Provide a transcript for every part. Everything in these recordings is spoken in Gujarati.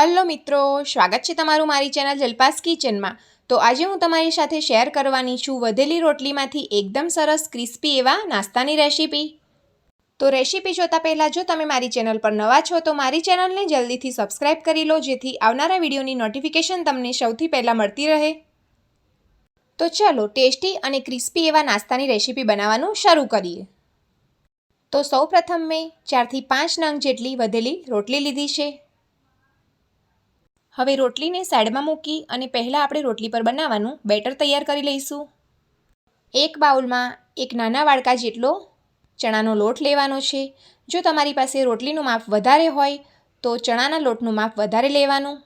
હલો મિત્રો, સ્વાગત છે તમારું મારી ચેનલ જલપાસ કિચનમાં. તો આજે હું તમારી સાથે શેર કરવાની છું વધેલી રોટલીમાંથી એકદમ સરસ ક્રિસ્પી એવા નાસ્તાની રેસીપી. તો રેસીપી જોતાં પહેલાં જો તમે મારી ચેનલ પર નવા છો, તો મારી ચેનલને જલ્દીથી સબસ્ક્રાઇબ કરી લો, જેથી આવનારા વિડીયોની નોટિફિકેશન તમને સૌથી પહેલાં મળતી રહે. તો ચાલો ટેસ્ટી અને ક્રિસ્પી એવા નાસ્તાની રેસીપી બનાવવાનું શરૂ કરીએ. તો સૌપ્રથમ મેં ચારથી પાંચ નંગ જેટલી વધેલી રોટલી લીધી છે. હવે રોટલીને સાઈડમાં મૂકી અને પહેલાં આપણે રોટલી પર બનાવવાનું બેટર તૈયાર કરી લઈશું. એક બાઉલમાં એક નાના વાડકા જેટલો ચણાનો લોટ લેવાનો છે. જો તમારી પાસે રોટલીનું માપ વધારે હોય તો ચણાના લોટનું માપ વધારે લેવાનું.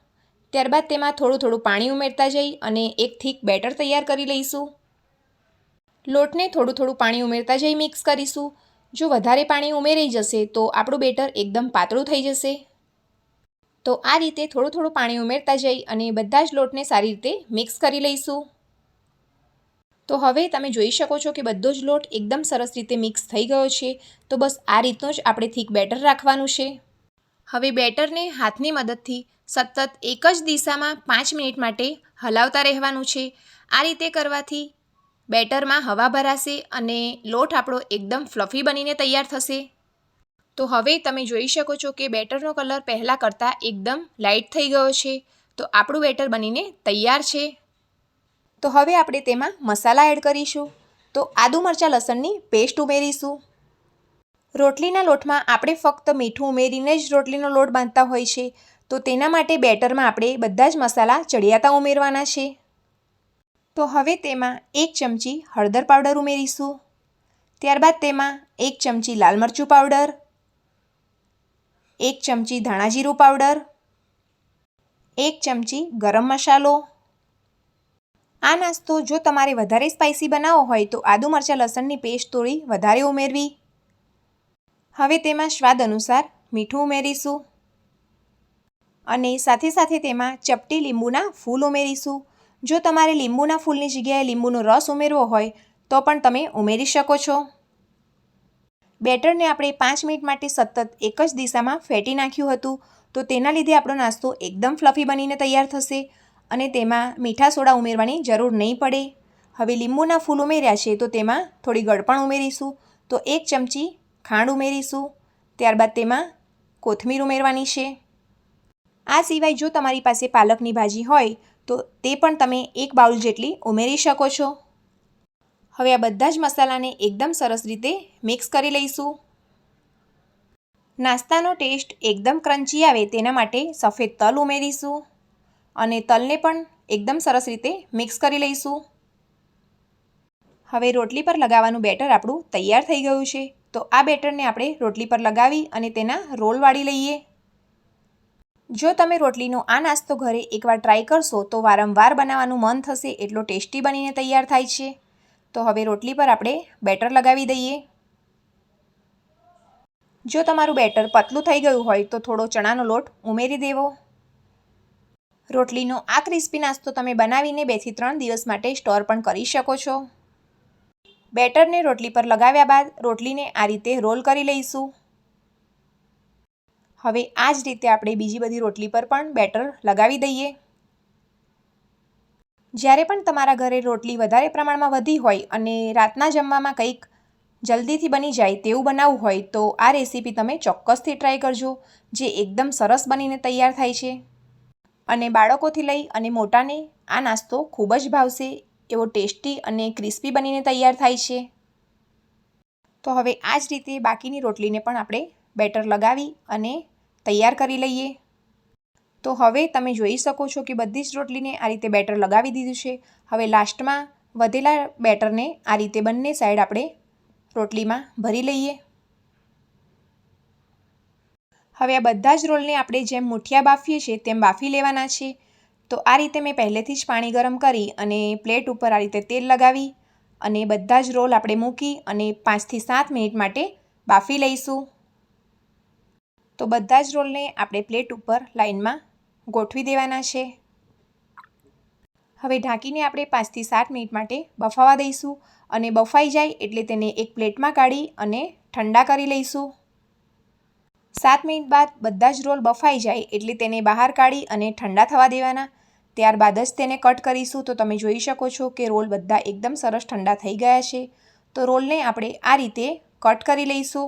ત્યારબાદ તેમાં થોડું થોડું પાણી ઉમેરતા જઈ અને એક થીક બેટર તૈયાર કરી લઈશું. લોટને થોડું થોડું પાણી ઉમેરતા જઈ મિક્સ કરીશું. જો વધારે પાણી ઉમેરાઈ જશે તો આપણું બેટર એકદમ પાતળું થઈ જશે. તો આ રીતે થોડું થોડું પાણી ઉમેરતા જઈ અને બધા જ લોટને સારી રીતે મિક્સ કરી લઈશું. તો હવે તમે જોઈ શકો છો કે બધો જ લોટ એકદમ સરસ રીતે મિક્સ થઈ ગયો છે. તો બસ આ રીતનું જ આપણે થીક બેટર રાખવાનું છે. હવે બેટરને હાથની મદદથી સતત એક જ દિશામાં પાંચ મિનિટ માટે હલાવતા રહેવાનું છે. આ રીતે કરવાથી બેટરમાં હવા ભરાશે અને લોટ આપણો એકદમ ફ્લફી બનીને તૈયાર થશે. તો હવે તમે જોઈ શકો છો કે બેટરનો કલર પહેલાં કરતાં એકદમ લાઇટ થઈ ગયો છે. તો આપણું બેટર બનીને તૈયાર છે. તો હવે આપણે તેમાં મસાલા એડ કરીશું. તો આદુ મરચાં લસણની પેસ્ટ ઉમેરીશું. રોટલીના લોટમાં આપણે ફક્ત મીઠું ઉમેરીને જ રોટલીનો લોટ બાંધતા હોય છે. તો તેના માટે બેટરમાં આપણે બધા જ મસાલા ચડિયાતા ઉમેરવાના છે. તો હવે તેમાં એક ચમચી હળદર પાવડર ઉમેરીશું. ત્યારબાદ તેમાં એક ચમચી લાલ મરચું પાવડર એક ચમચી ધાણા જીરું પાવડર, એક ચમચી ગરમ મસાલો. આ નાસ્તો જો તમારે વધારે સ્પાઇસી બનાવવો હોય તો આદુ મરચાં લસણની પેસ્ટ થોડી વધારે ઉમેરવી. હવે તેમાં સ્વાદ અનુસાર મીઠું ઉમેરીશું. અને સાથે સાથે તેમાં ચપટી લીંબુના ફૂલ ઉમેરીશું. જો તમારે લીંબુના ફૂલની જગ્યાએ લીંબુનો રસ ઉમેરવો હોય તો પણ તમે ઉમેરી શકો છો. બેટરને આપણે પાંચ મિનિટ માટે સતત એક જ દિશામાં ફેટી નાખ્યું હતું, તો તેના લીધે આપણો નાસ્તો એકદમ ફ્લફી બનીને તૈયાર થશે અને તેમાં મીઠા સોડા ઉમેરવાની જરૂર નહીં પડે. હવે લીંબુના ફૂલ ઉમેર્યા છે, તો તેમાં થોડી ગળપણ ઉમેરીશું. તો એક ચમચી ખાંડ ઉમેરીશું. ત્યારબાદ તેમાં કોથમીર ઉમેરવાની છે. આ સિવાય જો તમારી પાસે પાલકની ભાજી હોય, તો તે પણ તમે એક બાઉલ જેટલી ઉમેરી શકો છો. હવે આ બધા જ મસાલાને એકદમ સરસ રીતે મિક્સ કરી લઈશું. નાસ્તાનો ટેસ્ટ એકદમ ક્રન્ચી આવે તેના માટે સફેદ તલ ઉમેરીશું અને તલને પણ એકદમ સરસ રીતે મિક્સ કરી લઈશું. હવે રોટલી પર લગાવવાનું બેટર આપણું તૈયાર થઈ ગયું છે. તો આ બેટરને આપણે રોટલી પર લગાવી અને તેના રોલ વાળી લઈએ. જો તમે રોટલીનો આ નાસ્તો ઘરે એકવાર ટ્રાય કરશો તો વારંવાર બનાવવાનું મન થશે એટલો ટેસ્ટી બનીને તૈયાર થાય છે. તો હવે રોટલી પર આપણે બેટર લગાવી દઈએ. જો તમારું બેટર પતલું થઈ ગયું હોય તો થોડો ચણાનો લોટ ઉમેરી દેવો. રોટલીનો આ ક્રિસ્પી નાસ્તો તમે બનાવીને બેથી ત્રણ દિવસ માટે સ્ટોર પણ કરી શકો છો. બેટરને રોટલી પર લગાવ્યા બાદ રોટલીને આ રીતે રોલ કરી લઈશું. હવે આ જ રીતે આપણે બીજી બધી રોટલી પર પણ બેટર લગાવી દઈએ. જ્યારે પણ તમારા ઘરે રોટલી વધારે પ્રમાણમાં વધી હોય અને રાતના જમવામાં કંઈક જલ્દીથી બની જાય તેવું બનાવવું હોય, તો આ રેસીપી તમે ચોક્કસથી ટ્રાય કરજો, જે એકદમ સરસ બનીને તૈયાર થાય છે. અને બાળકોથી લઈ અને મોટાને આ નાસ્તો ખૂબ જ ભાવશે, એવો ટેસ્ટી અને ક્રિસ્પી બનીને તૈયાર થાય છે. તો હવે આ જ રીતે બાકીની રોટલીને પણ આપણે બેટર લગાવી અને તૈયાર કરી લઈએ. તો હવે તમે જોઈ શકો છો કે બધી જ રોટલીને આ રીતે બેટર લગાવી દીધું છે. હવે લાસ્ટમાં વધેલા બેટરને આ રીતે બંને સાઈડ આપણે રોટલીમાં ભરી લઈએ. હવે આ બધા જ રોલને આપણે જેમ મુઠિયા બાફીએ છીએ તેમ બાફી લેવાના છે. તો આ રીતે મેં પહેલેથી જ પાણી ગરમ કરી અને પ્લેટ ઉપર આ રીતે તેલ લગાવી અને બધા જ રોલ આપણે મૂકી અને પાંચથી સાત મિનિટ માટે બાફી લઈશું. તો બધા જ રોલને આપણે પ્લેટ ઉપર લાઇનમાં ગોઠવી દેવાના છે. હવે ઢાંકીને આપણે પાંચથી સાત મિનિટ માટે બફાવા દઈશું અને બફાઈ જાય એટલે તેને એક પ્લેટમાં કાઢી અને ઠંડા કરી લઈશું. સાત મિનિટ બાદ બધા જ રોલ બફાઈ જાય એટલે તેને બહાર કાઢી અને ઠંડા થવા દેવાના. ત્યારબાદ જ તેને કટ કરીશું તો તમે જોઈ શકો છો કે રોલ બધા એકદમ સરસ ઠંડા થઈ ગયા છે. તો રોલને આપણે આ રીતે કટ કરી લઈશું.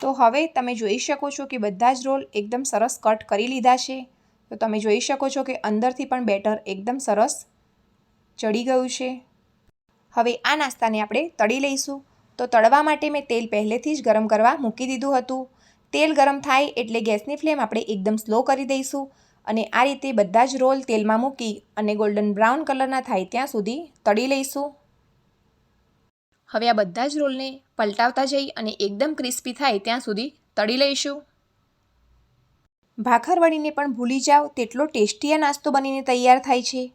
તો હવે તમે જોઈ શકો છો કે બધા જ રોલ એકદમ સરસ કટ કરી લીધા છે. તો તમે જોઈ શકો છો કે અંદરથી પણ બેટર એકદમ સરસ ચડી ગયું છે. હવે આ નાસ્તાને આપણે તળી લઈશું. તો તળવા માટે મેં તેલ પહેલેથી જ ગરમ કરવા મૂકી દીધું હતું. તેલ ગરમ થાય એટલે ગેસની ફ્લેમ આપણે એકદમ સ્લો કરી દઈશું અને આ રીતે બધા જ રોલ તેલમાં મૂકી અને ગોલ્ડન બ્રાઉન કલરના થાય ત્યાં સુધી તળી લઈશું. હવે આ બધા જ રોલને પલટાવતા જઈ અને એકદમ ક્રિસ્પી થાય ત્યાં સુધી તળી લઈશું. ભાખરવડીને પણ ભૂલી જાઓ, તેટલો ટેસ્ટી આ નાસ્તો બનીને તૈયાર થાય છે.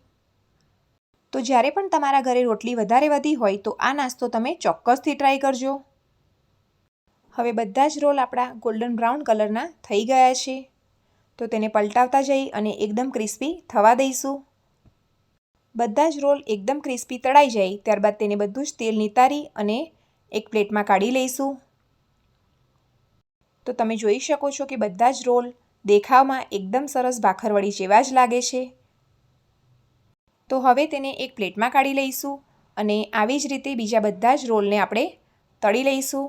તો જ્યારે પણ તમારા ઘરે રોટલી વધારે વધી હોય તો આ નાસ્તો તમે ચોક્કસથી ટ્રાય કરજો. હવે બધા જ રોલ આપણા ગોલ્ડન બ્રાઉન કલરના થઈ ગયા છે. તો તેને પલટાવતા જઈ અને એકદમ ક્રિસ્પી થવા દઈશું. બધા જ રોલ એકદમ ક્રિસ્પી તળાઈ જાય, ત્યારબાદ તેને બધું જ તેલ નિતારી અને એક પ્લેટમાં કાઢી લઈશું. તો તમે જોઈ શકો છો કે બધા જ રોલ દેખાવમાં એકદમ સરસ ભાખરવડી જેવા જ લાગે છે. તો હવે તેને એક પ્લેટમાં કાઢી લઈશું અને આવી જ રીતે બીજા બધા જ રોલને આપણે તળી લઈશું.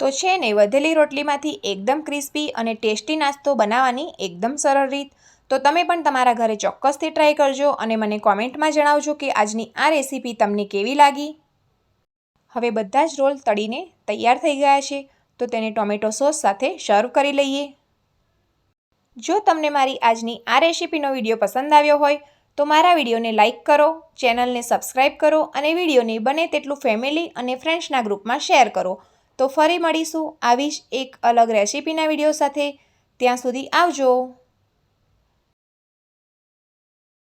તો છે ને, વધેલી રોટલીમાંથી એકદમ ક્રિસ્પી અને ટેસ્ટી નાસ્તો બનાવવાની એકદમ સરળ રીત. તો તમે પણ તમારા ઘરે ચોક્કસથી ટ્રાય કરજો અને મને કોમેન્ટમાં જણાવજો કે આજની આ રેસીપી તમને કેવી લાગી. હવે બધા જ રોલ તળીને તૈયાર થઈ ગયા છે, તો તેને ટોમેટો સોસ સાથે સર્વ કરી લઈએ. જો તમને મારી આજની આ રેસીપીનો વીડિયો પસંદ આવ્યો હોય, તો મારા વિડીયોને લાઇક કરો ચેનલને સબસ્ક્રાઈબ કરો અને વિડીયોને બને તેટલું ફેમિલી અને ફ્રેન્ડ્સના ગ્રુપમાં શેર કરો. તો ફરી મળીશું આવી જ એક અલગ રેસીપીના વીડિયો સાથે. ત્યાં સુધી આવજો.